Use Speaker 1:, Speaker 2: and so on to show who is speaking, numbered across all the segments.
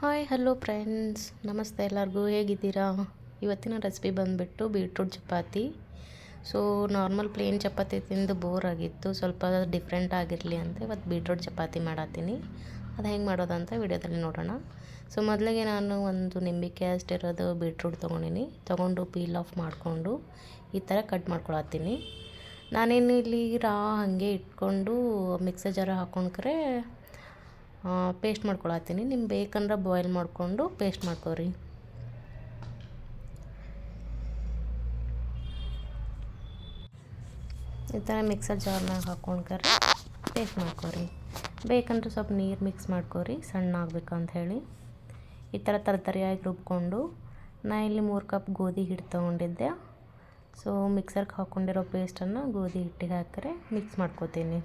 Speaker 1: Hi, hello friends. ನಮಸ್ತೆ ಎಲ್ಲರಿಗೂ. ಹೇಗಿದ್ದೀರಾ? ಇವತ್ತಿನ ರೆಸಿಪಿ ಬಂದುಬಿಟ್ಟು beetroot chapati. So, normal plain chapati ತಿಂದು ಬೋರ್ ಆಗಿತ್ತು. ಸ್ವಲ್ಪ ಡಿಫ್ರೆಂಟ್ ಆಗಿರಲಿ ಅಂತ ಇವತ್ತು ಬೀಟ್ರೂಟ್ ಚಪಾತಿ ಮಾಡತ್ತೀನಿ ಅದು ಹೆಂಗೆ ಮಾಡೋದಂತ ವಿಡಿಯೋದಲ್ಲಿ ನೋಡೋಣ. ಸೊ, ಮೊದಲಿಗೆ ನಾನು ಒಂದು ನಿಂಬಿಕೆ ಅಷ್ಟಿರೋದು ಬೀಟ್ರೂಟ್ ತೊಗೊಂಡಿನಿ. ತೊಗೊಂಡು ಪೀಲ್ ಆಫ್ ಮಾಡಿಕೊಂಡು ಈ ಥರ ಕಟ್ ಮಾಡ್ಕೊಳತ್ತೀನಿ. ನಾನೇನು ಇಲ್ಲಿ ರಾ ಹಾಗೆ ಇಟ್ಕೊಂಡು ಮಿಕ್ಸರ್ ಜಾರ ಹಾಕೊಂಡ್ರೆ ಪೇಸ್ಟ್ ಮಾಡ್ಕೊಳತ್ತೀನಿ. ನಿಮ್ಗೆ ಬೇಕಂದ್ರೆ ಬಾಯ್ಲ್ ಮಾಡಿಕೊಂಡು ಪೇಸ್ಟ್ ಮಾಡ್ಕೊರಿ. ಈ ಥರ ಮಿಕ್ಸರ್ ಜಾರ್ನಾಗ ಹಾಕೊಂಡ್ರೆ ಪೇಸ್ಟ್ ಮಾಡ್ಕೊರಿ. ಬೇಕಂದ್ರೆ ಸ್ವಲ್ಪ ನೀರು ಮಿಕ್ಸ್ ಮಾಡ್ಕೊರಿ, ಸಣ್ಣ ಆಗ್ಬೇಕಂತ ಹೇಳಿ. ಈ ಥರ ತರತರಿಯಾಗಿ ರುಬ್ಕೊಂಡು, ನಾ ಇಲ್ಲಿ ಮೂರು ಕಪ್ ಗೋಧಿ ಹಿಟ್ಟು ತೊಗೊಂಡಿದ್ದೆ. ಸೊ ಮಿಕ್ಸರ್ಗೆ ಹಾಕ್ಕೊಂಡಿರೋ ಪೇಸ್ಟನ್ನು ಗೋಧಿ ಹಿಟ್ಟಿಗೆ ಹಾಕಿದ್ರೆ ಮಿಕ್ಸ್ ಮಾಡ್ಕೋತೀನಿ.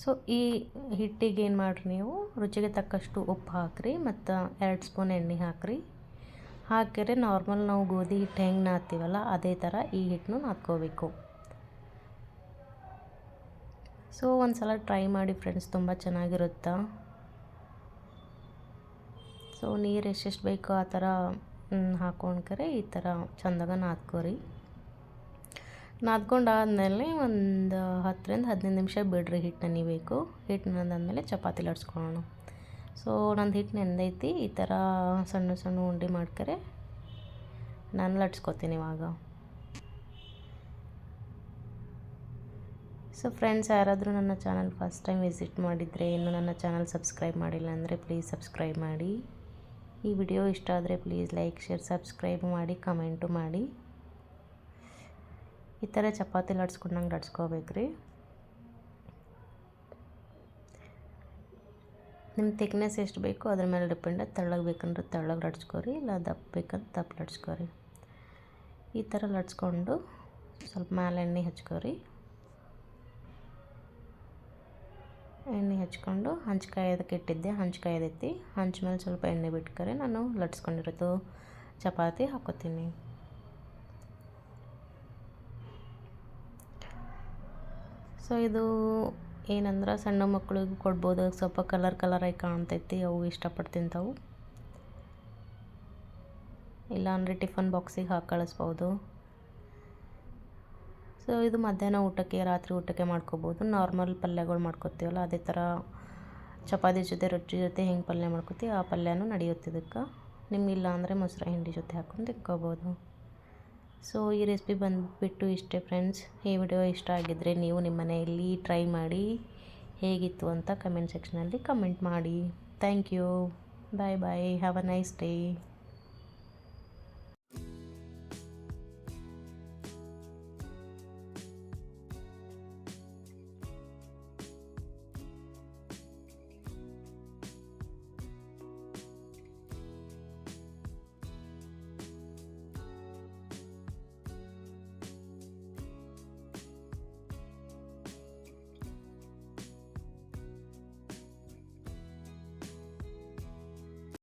Speaker 1: ಸೊ ಈ ಹಿಟ್ಟಿಗೆ ಏನು ಮಾಡಿರಿ ನೀವು? ರುಚಿಗೆ ತಕ್ಕಷ್ಟು ಉಪ್ಪು ಹಾಕಿರಿ ಮತ್ತು ಎರಡು ಸ್ಪೂನ್ ಎಣ್ಣೆ ಹಾಕಿರಿ. ಹಾಕಿದ್ರೆ ನಾರ್ಮಲ್ ನಾವು ಗೋಧಿ ಹಿಟ್ಟು ಹೆಂಗೆ ನಾದ್ತೀವಲ್ಲ, ಅದೇ ಥರ ಈ ಹಿಟ್ಟನ್ನು ನಾದ್ಕೋಬೇಕು. ಸೊ ಒಂದು ಸಲ ಟ್ರೈ ಮಾಡಿ ಫ್ರೆಂಡ್ಸ್ ತುಂಬ ಚೆನ್ನಾಗಿರುತ್ತೆ? ಸೊ ನೀರು ಎಷ್ಟೆಷ್ಟು ಬೇಕೋ ಆ ಥರ ಹಾಕೊಂಡ್ಕರೆ ಈ ಥರ ಚಂದಾಗ ನಾದ್ಕೋರಿ. ನಾದ್ಕೊಂಡಾದ್ಮೇಲೆ ಒಂದು ಹತ್ತರಿಂದ ಹದಿನೈದು ನಿಮಿಷ ಬಿಡ್ರಿ ಹಿಟ್ಟು ನೆನಿಬೇಕು ಹಿಟ್ಟು ನೆನೆದಾದ್ಮೇಲೆ ಚಪಾತಿ ಲಟ್ಸ್ಕೊಳ್ಳೋಣ ಸೊ ನಂದು ಹಿಟ್ಟು ನೆಂದೈತಿ. ಈ ಥರ ಸಣ್ಣ ಸಣ್ಣ ಉಂಡೆ ಮಾಡ್ಕರೆ ನಾನು ಲಟ್ಸ್ಕೊತೀನಿ ಇವಾಗ. ಸೊ ಫ್ರೆಂಡ್ಸ್ ಯಾರಾದರೂ ನನ್ನ ಚಾನಲ್ ಫಸ್ಟ್ ಟೈಮ್ ವಿಸಿಟ್ ಮಾಡಿದರೆ ಇನ್ನೂ ನನ್ನ ಚಾನಲ್ ಸಬ್ಸ್ಕ್ರೈಬ್ ಮಾಡಿಲ್ಲ ಅಂದರೆ ಪ್ಲೀಸ್ ಸಬ್ಸ್ಕ್ರೈಬ್ ಮಾಡಿ. ಈ ವಿಡಿಯೋ ಇಷ್ಟ ಆದರೆ ಪ್ಲೀಸ್ ಲೈಕ್ ಶೇರ್ ಸಬ್ಸ್ಕ್ರೈಬ್ ಮಾಡಿ ಕಮೆಂಟು ಮಾಡಿ. ಈ ಥರ ಚಪಾತಿ ಲಡ್ಸ್ಕೊಂಡಂಗೆ ಲಡ್ಸ್ಕೋಬೇಕು ರೀ ನಿಮ್ಮ ತಿಕ್ನೆಸ್ ಎಷ್ಟು ಬೇಕು ಅದ್ರ ಮೇಲೆ ಡಿಪೆಂಡ್ ತೆಳ್ಳಗೆ ಬೇಕಂದ್ರೆ ತೆಳ್ಳಗೆ ಲಡ್ಸ್ಕೊರಿ, ಇಲ್ಲ ದಪ್ಪ ಬೇಕಂದ್ರೆ ದಪ್ಪ ಲಡ್ಸ್ಕೊರಿ. ಈ ಥರ ಲಡ್ಸ್ಕೊಂಡು ಸ್ವಲ್ಪ ಮೇಲೆ ಎಣ್ಣೆ ಹಚ್ಕೋರಿ. ಎಣ್ಣೆ ಹಚ್ಕೊಂಡು ಹಂಚ್ಕಾಯೋದಕ್ಕೆ ಇಟ್ಟಿದ್ದೆ ಹಂಚ್ಕಾಯ್ದೈತಿ ಹಂಚ ಮೇಲೆ ಸ್ವಲ್ಪ ಎಣ್ಣೆ ಬಿಟ್ಕರೆ ನಾನು ಲಟ್ಸ್ಕೊಂಡಿರೋದು ಚಪಾತಿ ಹಾಕೋತೀನಿ. ಸೊ ಇದು ಏನಂದ್ರೆ ಸಣ್ಣ ಮಕ್ಕಳಿಗೂ ಕೊಡ್ಬೋದು. ಸ್ವಲ್ಪ ಕಲರ್ ಕಲರಾಗಿ ಕಾಣ್ತೈತಿ. ಅವು ಇಷ್ಟಪಟ್ಟು ತಿಂತಾವು. ಇಲ್ಲಾಂದರೆ ಟಿಫನ್ ಬಾಕ್ಸಿಗೆ ಹಾಕಿ ಕಳಿಸ್ಬೋದು. ಸೊ ಇದು ಮಧ್ಯಾಹ್ನ ಊಟಕ್ಕೆ, ರಾತ್ರಿ ಊಟಕ್ಕೆ ಮಾಡ್ಕೋಬೋದು. ನಾರ್ಮಲ್ ಪಲ್ಯಗಳು ಮಾಡ್ಕೋತೀವಲ್ಲ, ಅದೇ ಥರ ಚಪಾತಿ ಜೊತೆ ರೊಟ್ಟಿ ಜೊತೆ ಹೆಂಗೆ ಪಲ್ಯ ಮಾಡ್ಕೊತೀವಿ, ಆ ಪಲ್ಯನೂ ನಡೆಯುತ್ತೆ ಇದಕ್ಕೆ. ನಿಮ್ಗೆ ಇಲ್ಲ ಅಂದರೆ ಮೊಸರು, ಹಿಂಡಿ ಜೊತೆ ಹಾಕೊಂಡು ತಿಕ್ಕೋಬೋದು ಸೊ ಈ ರೆಸಿಪಿ ಬಂದುಬಿಟ್ಟು ಇಷ್ಟೇ ಫ್ರೆಂಡ್ಸ್ ಈ ವಿಡಿಯೋ ಇಷ್ಟ ಆಗಿದ್ದರೆ ನೀವು ನಿಮ್ಮ ಮನೆಯಲ್ಲಿ ಟ್ರೈ ಮಾಡಿ ಹೇಗಿತ್ತು ಅಂತ ಕಮೆಂಟ್ ಸೆಕ್ಷನಲ್ಲಿ ಕಮೆಂಟ್ ಮಾಡಿ. Thank you bye bye have a nice day